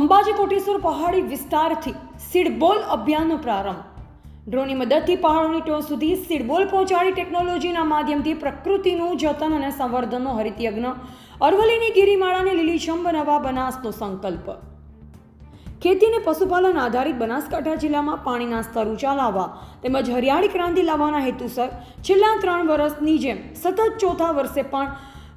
અંબાજી કોટેશ્વર પહાડી વિસ્તારથી સીડબોલ અભિયાનનો પ્રારંભ. ડ્રોનની મદદથી પહાડોની ટોચ સુધી સિડબોલ પહોંચાડી ટેકનોલોજીના માધ્યમથી પ્રકૃતિનું જતન અને સંવર્ધનનો હરિતયજ્ઞ. અરવલ્લીની ગિરિમાળાને લીલીછમ બનાવવા બનાસનો સંકલ્પ. ખેતી અને પશુપાલન આધારિત બનાસકાંઠા જિલ્લામાં પાણીના સ્તર ઊંચા લાવવા તેમજ હરિયાળી ક્રાંતિ લાવવાના હેતુસર છેલ્લા ત્રણ વર્ષની જેમ સતત ચોથા વર્ષે પણ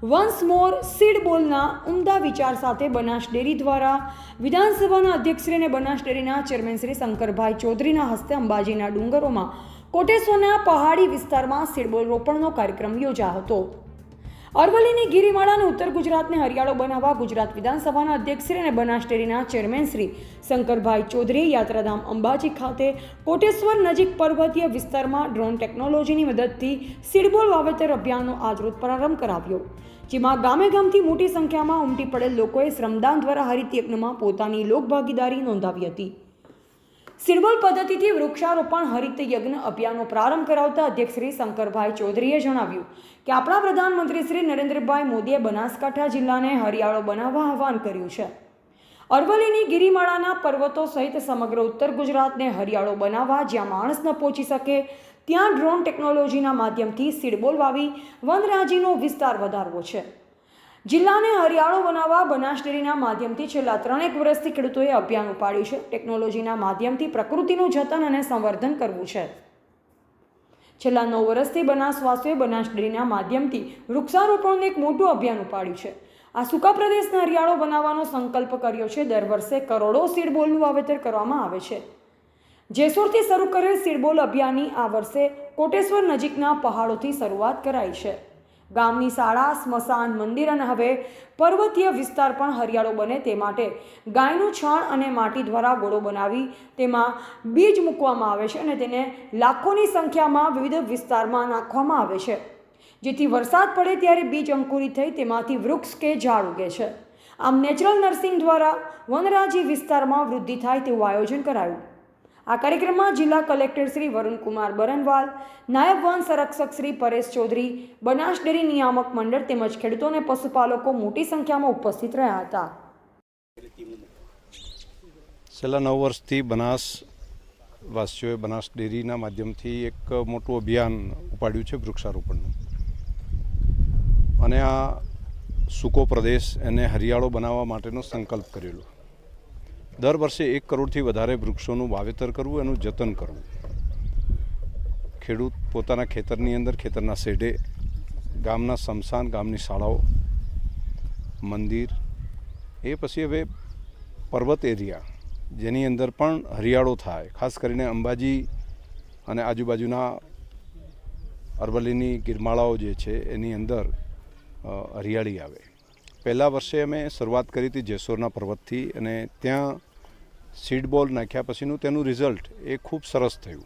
વન્સ મોર સીડ બોલના ઉમદા વિચાર સાથે બનાસ ડેરી દ્વારા વિધાનસભાના અધ્યક્ષશ્રી અને બનાસ ડેરીના ચેરમેન શ્રી શંકરભાઈ ચૌધરીના હસ્તે અંબાજીના ડુંગરોમાં કોટેશ્વરના પહાડી વિસ્તારમાં સીડબોલ રોપણનો કાર્યક્રમ યોજાયો હતો. અરવલ્લીની ગિરિમાળાને ઉત્તર ગુજરાતને હરિયાળો બનાવવા ગુજરાત વિધાનસભાના અધ્યક્ષશ્રી અને બનાસ ડેરીના ચેરમેન શ્રી શંકરભાઈ ચૌધરીએ યાત્રાધામ અંબાજી ખાતે કોટેશ્વર નજીક પર્વતીય વિસ્તારમાં ડ્રોન ટેકનોલોજીની મદદથી સીડબોલ વાવેતર અભિયાનનો આજરોજ પ્રારંભ કરાવ્યો. જેમાં ગામે ગામથી મોટી સંખ્યામાં ઉમટી પડેલ લોકોએ શ્રમદાન દ્વારા હરિત યજ્ઞમાં પોતાની લોકભાગીદારી નોંધાવી હતી. સિરબોલ પદ્ધતિથી વૃક્ષારોપણ હરિત યજ્ઞ અભિયાનનો પ્રારંભ કરાવતા અધ્યક્ષ શ્રી શંકરભાઈ ચૌધરીએ જણાવ્યું કે આપણા પ્રધાનમંત્રી શ્રી નરેન્દ્રભાઈ મોદીએ બનાસકાંઠા જિલ્લાને હરિયાળો બનાવવા આહવાન કર્યું છે. અરવલ્લીની ગિરિમાળાના પર્વતો સહિત સમગ્ર ઉત્તર ગુજરાતને હરિયાળો બનાવવા જ્યાં માણસ ન પહોંચી શકે, ત્યાં ડ્રોન ટેકનોલોજીના માધ્યમથી સિડબોલ વાવી વનરાજીનો વિસ્તાર વધારવો છે. જિલ્લાને હરિયાળો બનાવવા બનાસ ડેરીના માધ્યમથી છેલ્લા ત્રણેક વર્ષથી ખેડૂતોએ અભિયાન ઉપાડ્યું છે. ટેકનોલોજીના માધ્યમથી પ્રકૃતિનું જતન અને સંવર્ધન કરવું છે. છેલ્લા નવ વર્ષથી બનાસવાસીઓએ બનાસ ડેરીના માધ્યમથી વૃક્ષારોપણનું એક મોટું અભિયાન ઉપાડ્યું છે. આ સૂકા પ્રદેશને હરિયાળો બનાવવાનો સંકલ્પ કર્યો છે. દર વર્ષે કરોડો સીડબોલનું વાવેતર કરવામાં આવે છે. જેસોરથી શરૂ કરેલ સીડબોલ અભિયાનની આ વર્ષે કોટેશ્વર નજીકના પહાડોથી શરૂઆત કરાઈ છે. ગામની શાળા, સ્મશાન મંદિર અને હવે પર્વતીય વિસ્તાર પણ હરિયાળો બને તે માટે. ગાયનું છાણ અને માટી દ્વારા ગોળો બનાવી તેમાં બીજ મૂકવામાં આવે છે અને તેને લાખોની સંખ્યામાં વિવિધ વિસ્તારમાં નાખવામાં આવે છે. જેથી વરસાદ પડે ત્યારે બીજ અંકુરિત થઈ તેમાંથી વૃક્ષ કે ઝાડ ઉગે છે. આમ નેચરલ નર્સિંગ દ્વારા વનરાજી વિસ્તારમાં વૃદ્ધિ થાય તેવું આયોજન કરાયું. આ કાર્યક્રમમાં જિલ્લા કલેક્ટર શ્રી વરુણકુમાર બરનવાલ, નાયબ વન સંરક્ષક શ્રી પરેશ ચૌધરી, બનાસ ડેરી નિયામક મંડળ તેમજ ખેડૂતો અને પશુપાલકો મોટી સંખ્યામાં ઉપસ્થિત રહ્યા હતા. છેલ્લા નવ વર્ષથી બનાસ વાસીઓએ બનાસ ડેરીના માધ્યમથી એક મોટું અભિયાન ઉપાડ્યું છે વૃક્ષારોપણનું. અને આ સૂકો પ્રદેશ એને હરિયાળો બનાવવા માટેનો સંકલ્પ કરેલો. દર વર્ષે એક કરોડથી વધારે વૃક્ષોનું વાવેતર કરવું, એનું જતન કરવું. ખેડૂત પોતાના ખેતરની અંદર, ખેતરના શેઢે ગામના સમસાન ગામની શાળાઓ, મંદિર, એ પછી હવે પર્વત એરિયા, જેની અંદર પણ હરિયાળો થાય. ખાસ કરીને અંબાજી અને આજુબાજુના અરવલ્લીની ગિરમાળાઓ જે છે, એની અંદર હરિયાળી આવે. પહેલા વર્ષે અમે શરૂઆત કરી હતી જેસોરના પર્વતથી અને ત્યાં સીડ બોલ નાખ્યા પછીનું તેનું રિઝલ્ટ એ ખૂબ સરસ થયું.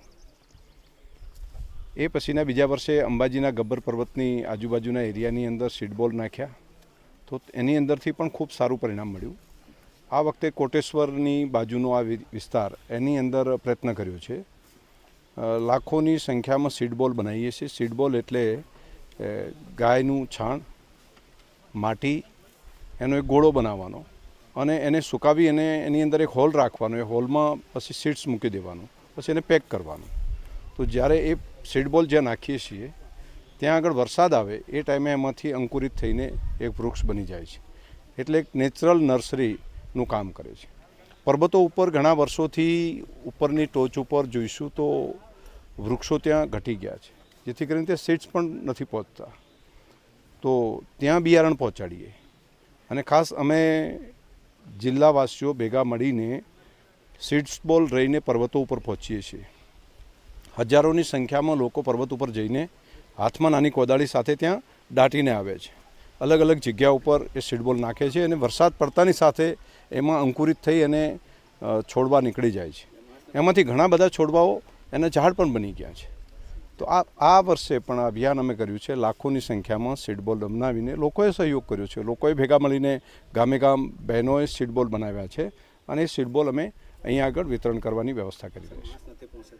એ પછીના બીજા વર્ષે અંબાજીના ગબ્બર પર્વતની આજુબાજુના એરિયાની અંદર સીડ બોલ નાખ્યા. તો એની અંદરથી પણ ખૂબ સારું પરિણામ મળ્યું. આ વખતે કોટેશ્વરની બાજુનો આ વિસ્તાર એની અંદર પ્રયત્ન કર્યો છે. લાખોની સંખ્યામાં સીડબોલ બનાવીએ છીએ. સીડબોલ એટલે ગાયનું છાણ, માટી એનો એક ગોળો બનાવવાનો અને એને સુકાવી અને એની અંદર એક હોલ રાખવાનો, એ હોલમાં પછી સીડ્સ મૂકી દેવાનું, પછી એને પેક કરવાનું. તો જ્યારે એ સીડબોલ જ્યાં નાખીએ છીએ, ત્યાં આગળ વરસાદ આવે, એ ટાઈમે એમાંથી અંકુરિત થઈને એક વૃક્ષ બની જાય છે. એટલે એક નેચરલ નર્સરીનું કામ કરે છે. પર્વતો ઉપર ઘણા વર્ષોથી ઉપરની ટોચ ઉપર જોઈશું તો વૃક્ષો ત્યાં ઘટી ગયા છે. જેથી કરીને ત્યાં સીડ્સ પણ નથી પહોંચતા. તો ત્યાં બિયારણ પહોંચાડીએ. અને ખાસ અમે જિલ્લાવાસીઓ ભેગા મળીને સીડ્સ બોલ રહીને પર્વતો ઉપર પહોંચીએ છીએ. હજારોની સંખ્યામાં લોકો પર્વત ઉપર જઈને હાથમાં નાની કોદાળી સાથે ત્યાં દાટીને આવે છે. અલગ અલગ જગ્યા ઉપર એ સીડબોલ નાખે છે અને વરસાદ પડતાની સાથે એમાં અંકુરિત થઈ અને છોડવા નીકળી જાય છે. એમાંથી ઘણા બધા છોડવાઓ એના ઝાડ પણ બની ગયા છે. તો આ આ વર્ષે પણ અભિયાન અમે કર્યું છે. લાખોની સંખ્યામાં સીડબોલ બનાવીને લોકોએ સહયોગ કર્યો છે. લોકોએ ભેગા મળીને ગામે ગામ બહેનોએ સીડબોલ બનાવ્યા છે અને એ સીડબોલ અમે અહીંયા આગળ વિતરણ કરવાની વ્યવસ્થા કરી રહી છે